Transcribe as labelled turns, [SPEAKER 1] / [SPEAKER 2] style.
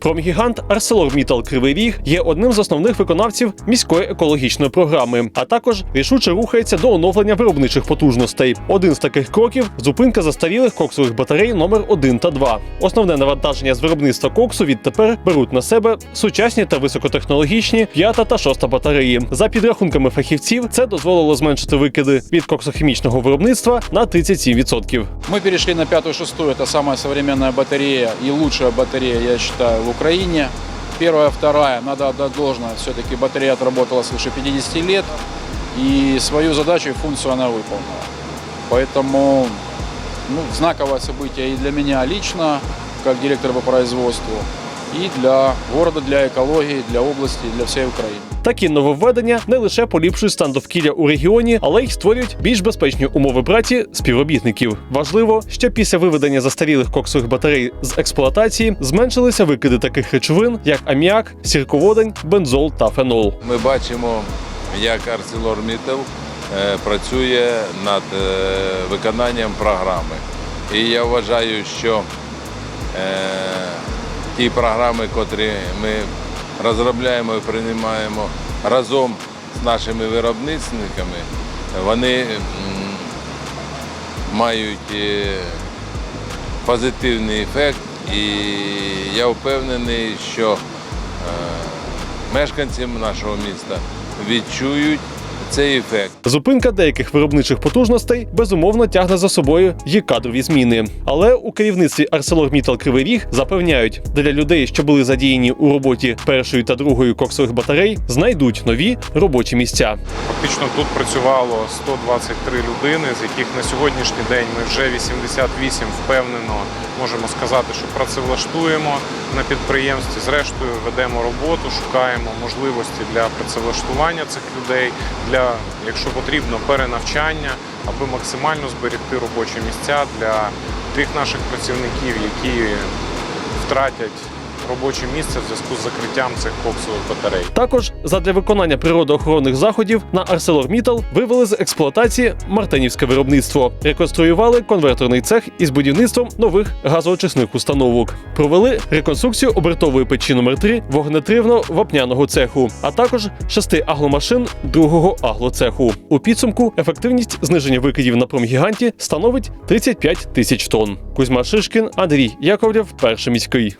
[SPEAKER 1] Промгігант ArcelorMittal Кривий Ріг є одним з основних виконавців міської екологічної програми, а також рішуче рухається до оновлення виробничих потужностей. Один з таких кроків зупинка застарілих коксових батарей номер 1 та 2. Основне навантаження з виробництва коксу відтепер беруть на себе сучасні та високотехнологічні п'ята та шоста батареї. За підрахунками фахівців, це дозволило зменшити викиди від коксохімічного виробництва на 37%.
[SPEAKER 2] Мы перешли на пятую, шестую. Это самая современная батарея и лучшая батарея, я считаю, в Украине. Первая, вторая, надо отдать должное. Все-таки батарея отработала свыше 50 лет. И свою задачу и функцию она выполнила. Поэтому ну, знаковое событие и для меня лично, как директора по производству, и для города, для экологии, для области, для всей Украины.
[SPEAKER 1] Такі нововведення не лише поліпшують стан довкілля у регіоні, але й створюють більш безпечні умови праці співробітників. Важливо, що після виведення застарілих коксових батарей з експлуатації зменшилися викиди таких речовин, як аміак, сірководень, бензол та фенол.
[SPEAKER 3] Ми бачимо, як ArcelorMittal е, працює над е, виконанням програми. І я вважаю, що е, ті програми, котрі ми розробляємо і приймаємо разом з нашими виробництвами, вони мають е, позитивний ефект. І я впевнений, що е, мешканці нашого міста відчують цей ефект.
[SPEAKER 1] Зупинка деяких виробничих потужностей безумовно тягне за собою і кадрові зміни. Але у керівництві ArcelorMittal Кривий Ріг запевняють, для людей, що були задіяні у роботі першої та другої коксових батарей, знайдуть нові робочі місця.
[SPEAKER 4] Фактично тут працювало 123 людини, з яких на сьогоднішній день ми вже 88 впевнено можемо сказати, що працевлаштуємо на підприємстві. Зрештою, ведемо роботу, шукаємо можливості для працевлаштування цих людей, для, якщо потрібно, перенавчання, аби максимально зберегти робочі місця для тих наших працівників, які втратять робоче місце в зв'язку з закриттям цих коксових батарей.
[SPEAKER 1] Також задля виконання природоохоронних заходів на ArcelorMittal вивели з експлуатації мартинівське виробництво, реконструювали конверторний цех із будівництвом нових газоочисних установок, провели реконструкцію обертової печі номер 3 вогнетривно-вапняного цеху, а також шести агломашин другого аглоцеху. У підсумку ефективність зниження викидів на промгіганті становить 35 тисяч тонн. Кузьма Шишкін, Андрій Яковлєв, перший міський.